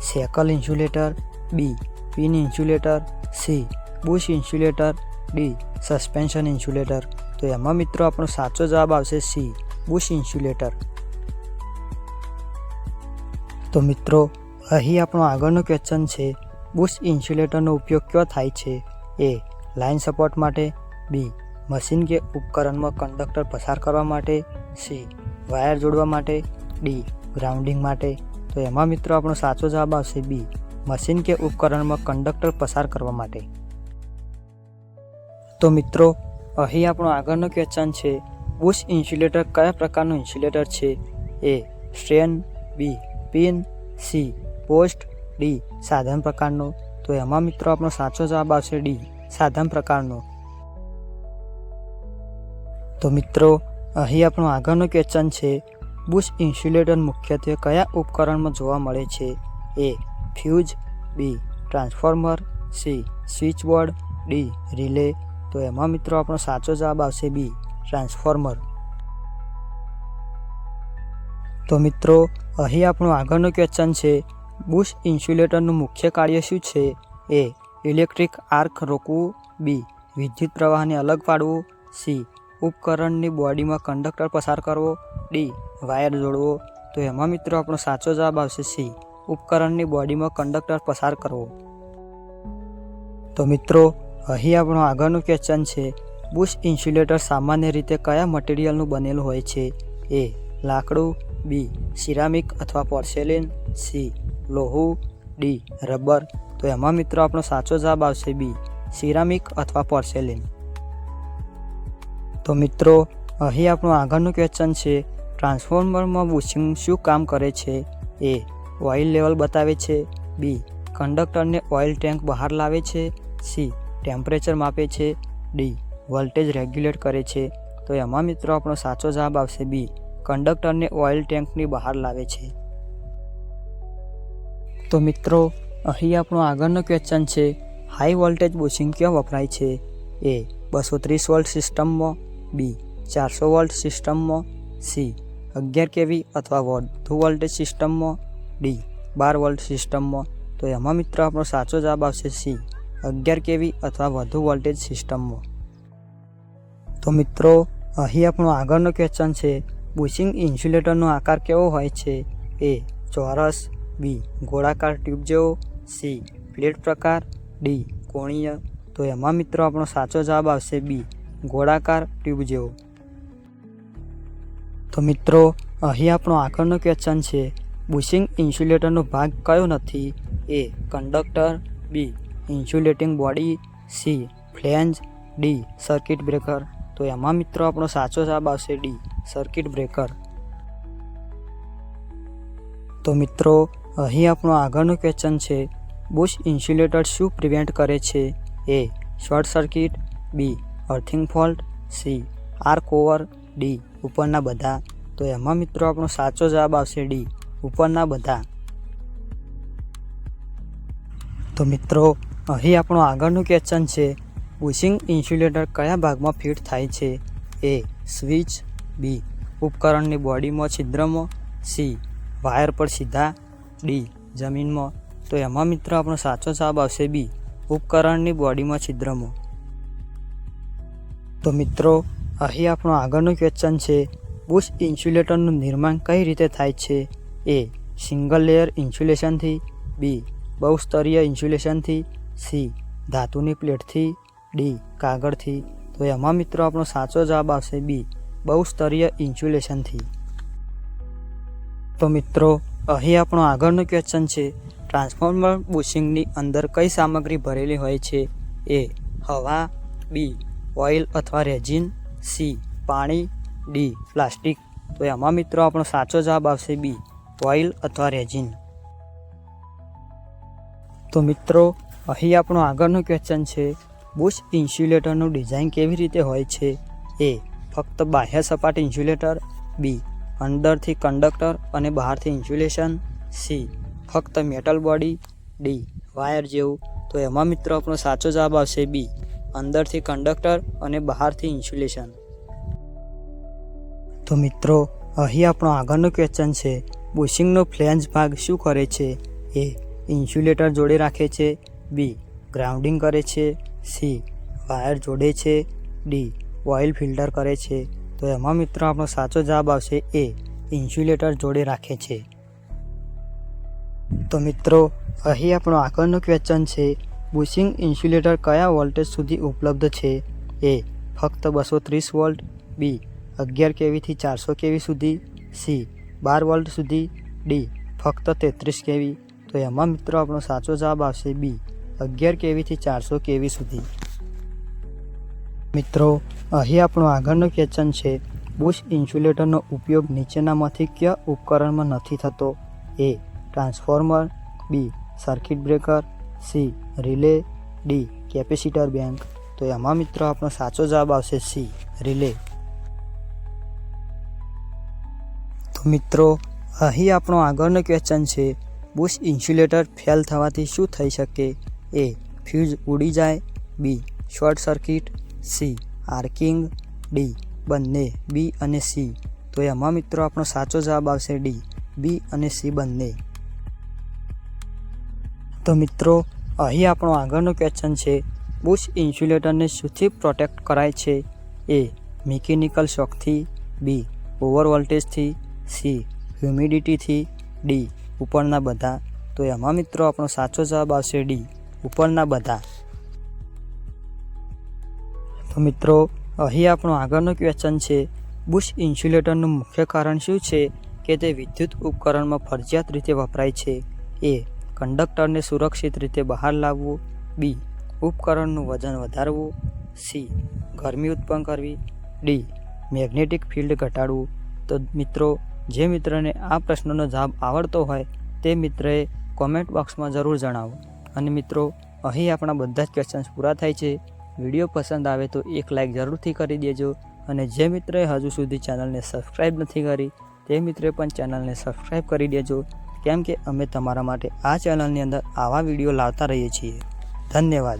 shackle insulator, B, pin insulator, C, bush insulator, D, suspension insulator. તો એમાં મિત્રો આપણો સાચો જવાબ આવશે સી, બુશ ઇન્સ્યુલેટર. તો મિત્રો, અહીં આપણો આગળનો ક્વેશ્ચન છે, બુશ ઇન્સ્યુલેટરનો ઉપયોગ ક્યાં થાય છે? એ, લાઇન સપોર્ટ માટે, બી, મશીન કે ઉપકરણમાં કંડક્ટર પસાર કરવા માટે, સી, વાયર જોડવા માટે, ડી, ગ્રાઉન્ડિંગ માટે તો એમાં મિત્રો આપણો સાચો જવાબ આવશે બી, મશીન કે ઉપકરણમાં કંડક્ટર પસાર કરવા માટે. તો મિત્રો, અહીં આપણો આગળનો ક્વેશ્ચન છે બુશ ઇન્સ્યુલેટર કયા પ્રકારનું ઇન્સ્યુલેટર છે? A, strain, B, pin, C, post, D, સાધન પ્રકારનો. તો એમાં મિત્રો આપણો સાચો જવાબ આવશે ડી, સાધન પ્રકારનો. તો મિત્રો, અહીં આપણો આગળનો ક્વેશ્ચન છે બુશ ઇન્સ્યુલેટર મુખ્યત્વે કયા ઉપકરણમાં જોવા મળે છે? A, fuse, B, transformer, C, switchboard, D, relay. તો એમાં મિત્રો આપણો સાચો જવાબ આવશે બી, ટ્રાન્સફોર્મર. તો મિત્રો, અહીં આપણું આગળનું ક્વેશ્ચન છે, બુશ ઇન્સ્યુલેટરનું મુખ્ય કાર્ય શું છે? એ, ઇલેક્ટ્રિક આર્ક રોકવું. બી, વિદ્યુત પ્રવાહને અલગ પાડવું. સી, ઉપકરણની બોડીમાં કંડક્ટર પસાર કરવો. ડી વાયર જોડવો, તો એમાં મિત્રો આપણો સાચો જવાબ આવશે સી. ઉપકરણની બોડીમાં કંડક્ટર પસાર કરવો. તો મિત્રો, અહીં આપણો આગળનું ક્વેશ્ચન છે, બુશ ઇન્સ્યુલેટર સામાન્ય રીતે કયા મટીરિયલનું બનેલું હોય છે? એ, લાકડું, બી, સિરામિક અથવા પોર્સેલિન, સી, લોહુ, ડી, રબર. તો એમાં મિત્રો આપણો સાચો જવાબ આવશે બી, સિરામિક અથવા પોર્સેલિન. તો મિત્રો, અહીં આપણું આગળનું ક્વેશ્ચન છે ટ્રાન્સફોર્મરમાં બુશિંગ શું કામ કરે છે? એ. ઓઇલ લેવલ બતાવે છે. બી. કંડક્ટરને ઓઇલ ટેન્ક બહાર લાવે છે. સી. ટેમ્પરેચર માપે છે. ડી. વોલ્ટેજ રેગ્યુલેટ કરે છે. તો એમાં મિત્રો આપણો સાચો જવાબ આવશે બી. કંડક્ટરને ઓઇલ ટેન્કની બહાર લાવે છે. તો મિત્રો, અહીં આપણો આગળનો ક્વેશ્ચન છે હાઈ વોલ્ટેજ બુશિંગ ક્યાં વપરાય છે? એ. બસો ત્રીસ વોલ્ટ સિસ્ટમમાં, બી. ચારસો વોલ્ટ સિસ્ટમમાં, સી. અગિયાર કેવી અથવા વધુ વોલ્ટેજ સિસ્ટમમાં? ડી. બાર વોલ્ટ સિસ્ટમમાં? તો એમાં મિત્રો આપણો સાચો જવાબ આવશે સી. અગિયાર કેવી અથવા વધુ વોલ્ટેજ સિસ્ટમમાં? તો મિત્રો, અહીં આપણો આગળનો ક્વેશ્ચન છે બુશિંગ ઇન્સ્યુલેટરનો આકાર કેવો હોય છે? એ. ચોરસ. બી. ગોળાકાર ટ્યુબ જેવો. સી. પ્લેટ પ્રકાર. ડી. કોણીય. તો એમાં મિત્રો આપણો સાચો જવાબ આવશે બી. ગોળાકાર ટ્યુબ જેવો. તો મિત્રો, અહીં આપણો આગળનો ક્વેશ્ચન છે બુશિંગ ઇન્સ્યુલેટરનો ભાગ કયો નથી? A conductor B insulating body C flange D circuit breaker તો એમાં મિત્રો આપણો સાચો જવાબ આવશે ડી સર્કિટ બ્રેકર તો મિત્રો, અહીં આપણો આગળનું ક્વેશ્ચન છે બુશ ઇન્સ્યુલેટર શું પ્રિવેન્ટ કરે છે? A short circuit B earthing fault C arc over D ઉપરના બધા. તો એમાં મિત્રો આપણો સાચો જવાબ આવશે ડી, ઉપરના બધા. તો મિત્રો, અહીં આપણો આગળનું ક્વેશ્ચન છે બુશિંગ ઇન્સ્યુલેટર કયા ભાગમાં ફિટ થાય છે? એ સ્વિચ બી ઉપકરણની બોડીમાં છિદ્રમાં સી વાયર પર સીધા ડી જમીનમાં. તો એમાં મિત્રો આપણો સાચો જવાબ આવશે બી ઉપકરણની બોડીમાં છિદ્રમાં. તો મિત્રો, અહીં આપણો આગળનું ક્વેશ્ચન છે બુશ ઇન્સ્યુલેટરનું નિર્માણ કઈ રીતે થાય છે? એ. સિંગલ લેયર ઇન્સ્યુલેશનથી. બી. બહુસ્તરીય ઇન્સ્યુલેશનથી. સી. ધાતુની પ્લેટથી. ડી. કાગળથી. તો એમાં મિત્રો આપણો સાચો જવાબ આવશે બી. બહુસ્તરીય ઇન્સ્યુલેશનથી. તો મિત્રો, અહીં આપણો આગળનો ક્વેશ્ચન છે, ટ્રાન્સફોર્મર બુશિંગની અંદર કઈ સામગ્રી ભરેલી હોય છે? એ. હવા. બી. ઓઇલ અથવા રેજિન. સી. પાણી. D, plastic. તો એમાં મિત્રો આપણો સાચો જવાબ આવશે બી, ઓઇલ અથવા રેજિન તો મિત્રો, અહીં આપણો આગળનો ક્વેશ્ચન છે, બુશ ઇન્સ્યુલેટરનું ડિઝાઇન કેવી રીતે હોય છે? એ, ફક્ત બાહ્ય સપાટ ઇન્સ્યુલેટર, બી, અંદરથી કંડક્ટર અને બહારથી ઇન્સ્યુલેશન, સી, ફક્ત મેટલ બોડી, ડી, વાયર જેવું. તો એમાં મિત્રો આપણો સાચો જવાબ આવશે બી, અંદરથી કંડક્ટર અને બહારથી ઇન્સ્યુલેશન. તો મિત્રો, અહીં આપણો આગળનો ક્વેશ્ચન છે બુશિંગનો ફ્લેન્જ ભાગ શું કરે છે? એ ઇન્સ્યુલેટર જોડે રાખે છે બી ગ્રાઉન્ડિંગ કરે છે સી વાયર જોડે છે ડી ઓઇલ ફિલ્ટર કરે છે. તો એમાં મિત્રો આપણો સાચો જવાબ આવશે એ ઇન્સ્યુલેટર જોડે રાખે છે. તો મિત્રો, અહીં આપણો આગળનો ક્વેશ્ચન છે બુશિંગ ઇન્સ્યુલેટર કયા વોલ્ટેજ સુધી ઉપલબ્ધ છે? એ ફક્ત બસો ત્રીસ વોલ્ટ બી અગિયાર કેવીથી ચારસો કેવી સુધી? સી, બાર વોલ્ટ સુધી. ડી, ફક્ત તેત્રીસ કેવી? તો એમાં મિત્રો આપણો સાચો જવાબ આવશે બી, અગિયાર કેવીથી ચારસો કેવી સુધી. મિત્રો, અહીં આપણો આગળનો ક્વેશ્ચન છે, બુશ ઇન્સ્યુલેટરનો ઉપયોગ નીચેનામાંથી કયા ઉપકરણમાં નથી થતો? A, transformer. B, circuit breaker. C, relay. D, capacitor bank. તો એમાં મિત્રો આપણો સાચો જવાબ આવશે સી, રિલે. મિત્રો, અહીં આપણો આગળનો ક્વેશ્ચન છે, બુશ ઇન્સ્યુલેટર ફેલ થવાથી શું થઈ શકે? એ, ફ્યુઝ ઉડી જાય. B, short circuit. C, arcing. D, બંને. બી અને સી. તો એમાં મિત્રો આપણો સાચો જવાબ આવશે ડી. બી અને સી બંને. તો મિત્રો, અહીં આપણો આગળનો ક્વેશ્ચન છે, બુશ ઇન્સ્યુલેટરને શુંથી પ્રોટેક્ટ કરાય છે? એ મિકેનિકલ શોકથી બી ઓવર વોલ્ટેજથી સી, હ્યુમિડિટીથી ડી, ઉપરના બધા. તો એમાં મિત્રો આપણો સાચો જવાબ આવશે ડી, ઉપરના બધા. તો મિત્રો, અહીં આપણો આગળનો ક્વેશ્ચન છે, બુશ ઇન્સ્યુલેટરનું મુખ્ય કારણ શું છે કે તે વિદ્યુત ઉપકરણમાં ફરજિયાત રીતે વપરાય છે? એ, કંડક્ટરને સુરક્ષિત રીતે બહાર લાવવું. બી, ઉપકરણનું વજન વધારવું. સી, ગરમી ઉત્પન્ન કરવી. ડી, મેગ્નેટિક ફિલ્ડ ઘટાડવું. તો મિત્રો જે મિત્રને આ પ્રશ્નનો જવાબ આવડતો હોય તે મિત્રએ કોમેન્ટ બોક્સમાં જરૂર જણાવો. અને મિત્રો, અહીં આપણા બધા જ ક્વેશ્ચન્સ પૂરા થાય છે. વીડિયો પસંદ આવે તો એક લાઇક જરૂરથી કરી દેજો. અને જે મિત્રએ હજુ સુધી ચેનલને સબસ્ક્રાઈબ નથી કરી, તે મિત્રે પણ ચેનલને સબસ્ક્રાઈબ કરી દેજો. કેમ કે અમે તમારા માટે આ ચેનલની અંદર આવા વીડિયો લાવતા રહીએ છીએ. ધન્યવાદ.